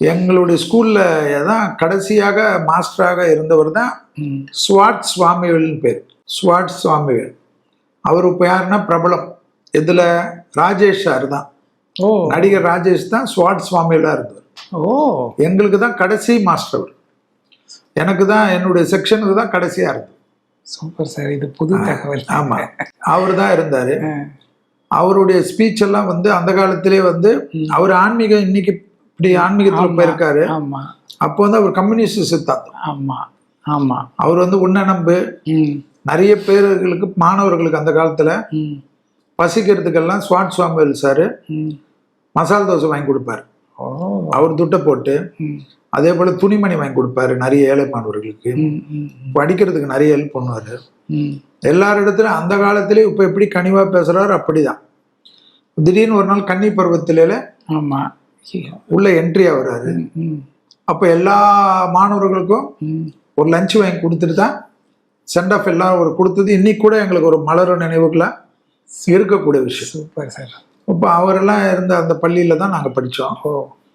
எங்களுடைய ஸ்கூலில் தான் கடைசியாக மாஸ்டராக இருந்தவர் தான் ஸ்வாட் சுவாமிகள்னு பேர். ஸ்வாட் சுவாமிகள் அவர் இப்போ யாருன்னா பிரபலம். இதில் ராஜேஷ் சார் தான். ஓ. நடிகர் ராஜேஷ் தான் ஸ்வாட் சுவாமிகளாக இருந்தவர். ஓ. எங்களுக்கு தான் கடைசி மாஸ்டர் அவர். எனக்கு தான் என்னுடைய செக்ஷனுக்கு தான் கடைசியாக இருந்தது சூப்பர் சார் இது புது தகவல். ஆமாம் அவர் தான் இருந்தார். அவருடைய ஸ்பீச் எல்லாம் வந்து அந்த காலத்திலே வந்து. அவர் ஆன்மீகம் இன்னைக்கு இப்படி ஆன்மீகத்தில். போயிருக்காரு. ஆமா. அப்போ வந்து அவர் கம்யூனிஸ்ட் சித்தாந்தம் ஆமா ஆமா. அவர் வந்து உண்ணநம்பு ம். நிறைய பேர்களுக்கு மாணவர்களுக்கு அந்த காலத்தில் பசிக்கிறதுக்கெல்லாம் ஸ்வாட் சுவாமிகள் சார் மசால் தோசை வாங்கி கொடுப்பாரு. அவர் துட்டை போட்டு அதே போல் துணிமணி வாங்கி கொடுப்பாரு நிறைய ஏழை மாணவர்களுக்கு. படிக்கிறதுக்கு நிறைய ஹெல்ப் பண்ணுவார். ம். எல்லாரிடத்துலையும் அந்த காலத்திலே இப்போ எப்படி கனிவாக பேசுகிறாரோ அப்படிதான். திடீர்னு ஒரு நாள் கன்னி பருவத்திலே ஆமா. உள்ள என்ட்ரி ஆகுறாரு அப்போ எல்லா மாணவர்களுக்கும் ஒரு லஞ்ச் வாங்கி கொடுத்துட்டு தான் சென்ட் ஆஃப் எல்லாம் ஒரு கொடுத்தது. இன்னைக்கு கூட எங்களுக்கு ஒரு மலரும் நினைவுக்குள்ள இருக்கக்கூடிய விஷயம். Super sir. இப்போ அவரெல்லாம் இருந்த அந்த பள்ளியில் தான் நாங்கள் படித்தோம் ஓ.